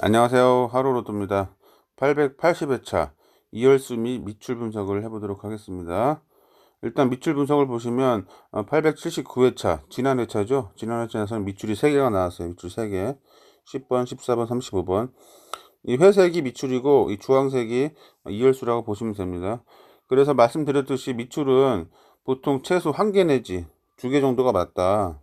안녕하세요. 하루로또입니다. 880회차 이열수 및 미출 분석을 해보도록 하겠습니다. 일단 미출 분석을 보시면 879회차 지난 회차죠. 지난 회차에서는 미출이 3개가 나왔어요. 미출 3개 10번, 14번, 35번 이 회색이 미출이고 이 주황색이 이열수라고 보시면 됩니다. 그래서 말씀드렸듯이 미출은 보통 최소 1개 내지 2개 정도가 맞다.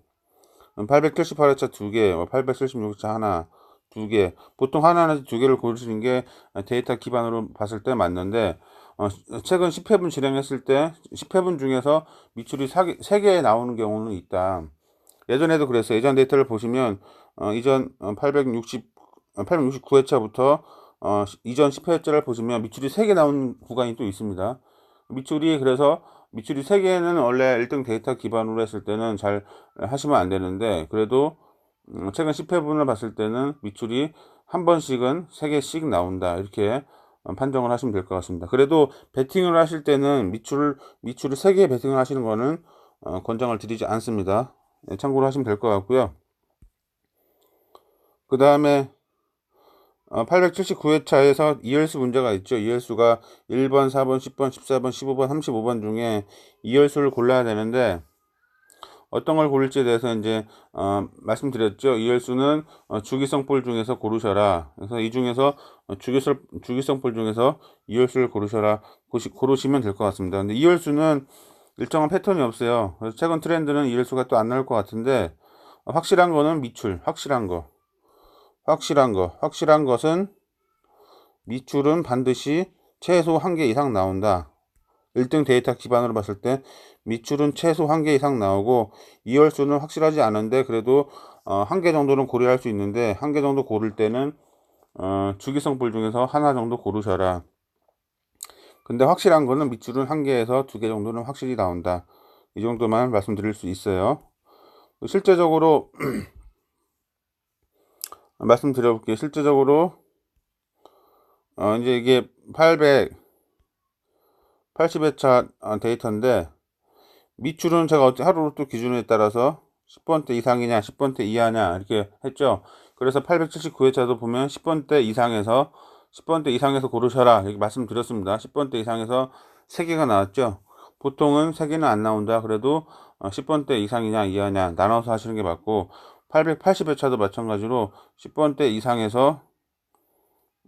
878회차 2개, 876회차 하나 두 개, 보통 하나나 두 개를 고르시는 게 데이터 기반으로 봤을 때 맞는데, 어, 최근 10회분 진행했을 때 10회분 중에서 미출이 3개 나오는 경우는 있다. 예전에도 그랬어요. 예전 데이터를 보시면, 어, 이전 860, 869회차부터 어, 이전 10회차를 보시면 미출이 3개 나온 구간이 또 있습니다. 미출이 그래서 미출이 3개는 원래 1등 데이터 기반으로 했을 때는 잘 하시면 안 되는데, 그래도 음, 최근 10회분을 봤을 때는 미출이 한 번씩은 3개씩 나온다. 이렇게 어, 판정을 하시면 될 것 같습니다. 그래도 베팅을 하실 때는 미출, 미출을 3개 베팅을 하시는 거는 어, 권장을 드리지 않습니다. 네, 참고로 하시면 될 것 같고요. 그 다음에 879회차에서 이열수 문제가 있죠. 이열수가 1번, 4번, 10번, 14번, 15번, 35번 중에 이열수를 골라야 되는데 어떤 걸 고를지에 대해서 이제 어, 말씀드렸죠. 이열수는 어, 주기성 볼 중에서 고르셔라. 그래서 이 중에서 어, 주기성 볼 중에서 이열수를 고르셔라. 고시, 고르시면 될 것 같습니다. 근데 이열수는 일정한 패턴이 없어요. 그래서 최근 트렌드는 이열수가 또 안 나올 것 같은데 어, 확실한 거는 미출, 확실한 거, 확실한 거, 확실한 것은 미출은 반드시 최소 한 개 이상 나온다. 1등 데이터 기반으로 봤을 때 미출은 최소 한 개 이상 나오고 이월수는 확실하지 않은데 그래도 어, 한 개 정도는 고려할 수 있는데 한 개 정도 고를 때는 어, 주기성불 중에서 하나 정도 고르셔라. 근데 확실한 거는 밑줄은 한 개에서 두 개 정도는 확실히 나온다. 이 정도만 말씀드릴 수 있어요. 실제적으로 말씀드려볼게요. 실제적으로 어, 이제 이게 800 80회차 어, 데이터인데 밑줄은 제가 하루 또 기준에 따라서 10번대 이상이냐 10번대 이하냐 이렇게 했죠. 그래서 879회차도 보면 10번대 이상에서 10번대 이상에서 고르셔라 이렇게 말씀드렸습니다. 10번대 이상에서 3개가 나왔죠. 보통은 3개는 안 나온다 그래도 10번대 어, 이상이냐 이하냐 나눠서 하시는 게 맞고 880회차도 마찬가지로 10번대 이상에서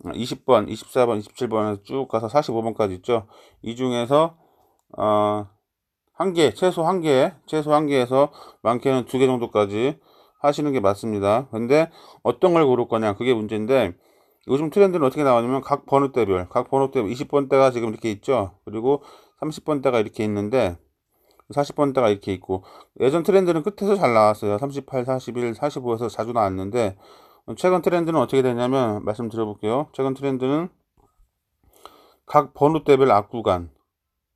20번, 24번, 27번에서 쭉 가서 45번까지 있죠. 이 중에서 어, 한 개, 최소 한 개, 최소 한 개에서 많게는 두 개 정도까지 하시는 게 맞습니다. 근데 어떤 걸 고를 거냐, 그게 문제인데 요즘 트렌드는 어떻게 나오냐면 각 번호대별, 각 번호대별 20번대가 지금 이렇게 있죠. 그리고 30번대가 이렇게 있는데 40번대가 이렇게 있고 예전 트렌드는 끝에서 잘 나왔어요. 38, 41, 45에서 자주 나왔는데 최근 트렌드는 어떻게 되냐면 말씀드려볼게요. 최근 트렌드는 각 번호대별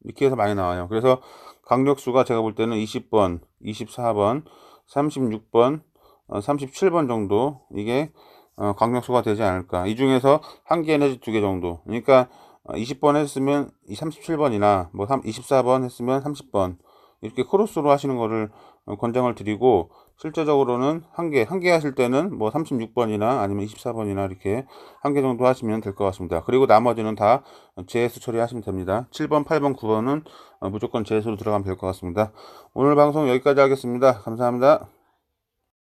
이렇게 해서 많이 나와요. 그래서 강력수가 제가 볼 때는 20번, 24번, 36번, 37번 정도 이게 어, 강력수가 되지 않을까. 이 중에서 한 개 내지 두 개 정도. 그러니까 20번 했으면 37번이나 뭐 24번 했으면 30번 이렇게 크로스로 하시는 거를 어, 권장을 드리고 실제적으로는 한 개, 한 개 하실 때는 뭐 36번이나 아니면 24번이나 이렇게 한 개 정도 하시면 될 것 같습니다. 그리고 나머지는 다 JS 처리하시면 됩니다. 7번, 8번, 9번은 어, 무조건 JS로 들어가면 될 것 같습니다. 오늘 방송 여기까지 하겠습니다. 감사합니다.